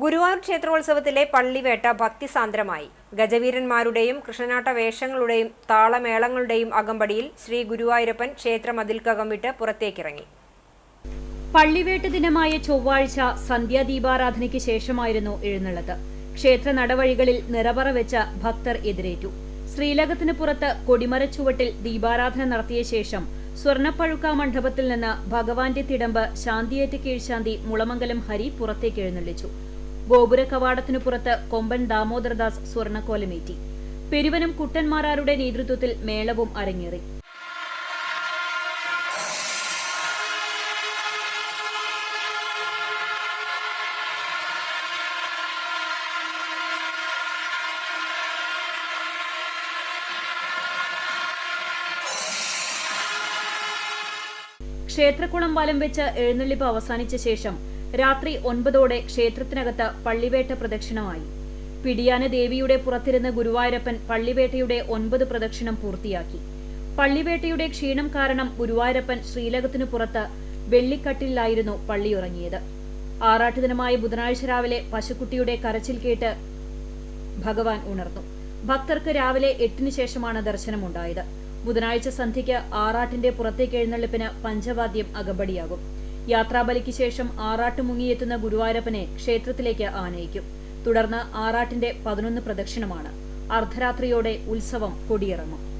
ഗുരുവായൂർ ക്ഷേത്രോത്സവത്തിലെ പള്ളിവേട്ട ഭക്തിസാന്ദ്രമായി. ഗജവീരന്മാരുടെയും കൃഷ്ണനാട്ട വേഷങ്ങളുടെയും താളമേളങ്ങളുടെയും അകമ്പടിയിൽ ശ്രീ ഗുരുവായൂരപ്പൻ ക്ഷേത്രമതിൽക്കകം വിട്ട് പുറത്തേക്കിറങ്ങി. പള്ളിവേട്ട ദിനമായ ചൊവ്വാഴ്ച സന്ധ്യാദീപാരാധനയ്ക്ക് ശേഷമായിരുന്നു എഴുന്നള്ളത്ത് ക്ഷേത്ര നടവഴികളിൽ നിറപറ വെച്ച ഭക്തർ എതിരേറ്റു. ശ്രീലകത്തിന് പുറത്ത് കൊടിമരച്ചുവട്ടിൽ ദീപാരാധന നടത്തിയ ശേഷം സ്വർണപ്പഴുക്ക മണ്ഡപത്തിൽ നിന്ന് ഭഗവാന്റെ തിടമ്പ് ശാന്തിയേറ്റ് കീഴ്ശാന്തി മുളമംഗലം ഹരി പുറത്തേക്ക് എഴുന്നള്ളിച്ചു. ഗോപുര കവാടത്തിനു പുറത്ത് കൊമ്പൻ ദാമോദരദാസ് സ്വർണക്കോലമേറ്റി. പെരുവനം കുട്ടന്മാരാരുടെ നേതൃത്വത്തിൽ മേളവും അരങ്ങേറി. ക്ഷേത്രക്കുളം വലം വെച്ച് എഴുന്നള്ളിപ്പ് അവസാനിച്ച ശേഷം രാത്രി ഒൻപതോടെ ക്ഷേത്രത്തിനകത്ത് പള്ളിവേട്ട പ്രദക്ഷിണമായി. പിടിയാന ദേവിയുടെ പുറത്തിരുന്ന് ഗുരുവായൂരപ്പൻ പള്ളിവേട്ടയുടെ ഒൻപത് പ്രദക്ഷിണം പൂർത്തിയാക്കി. പള്ളിവേട്ടയുടെ ക്ഷീണം കാരണം ഗുരുവായൂരപ്പൻ ശ്രീലകത്തിനു പുറത്ത് വെള്ളിക്കട്ടിലായിരുന്നു പള്ളിയുറങ്ങിയത്. ആറാട്ടുദിനമായ ബുധനാഴ്ച രാവിലെ പശുക്കുട്ടിയുടെ കരച്ചിൽ കേട്ട് ഭഗവാൻ ഉണർന്നു. ഭക്തർക്ക് രാവിലെ എട്ടിന് ശേഷമാണ് ദർശനമുണ്ടായത്. ബുധനാഴ്ച സന്ധ്യയ്ക്ക് ആറാട്ടിന്റെ പുറത്തേക്ക് എഴുന്നള്ളിപ്പിന് പഞ്ചവാദ്യം അകമ്പടിയാകും. യാത്രാബലിക്ക് ശേഷം ആറാട്ട് മുങ്ങിയെത്തുന്ന ഗുരുവായൂരപ്പനെ ക്ഷേത്രത്തിലേക്ക് ആനയിക്കും. തുടർന്ന് ആറാട്ടിന്റെ പതിനൊന്ന് പ്രദക്ഷിണമാണ്. അർദ്ധരാത്രിയോടെ ഉത്സവം കൊടിയിറങ്ങും.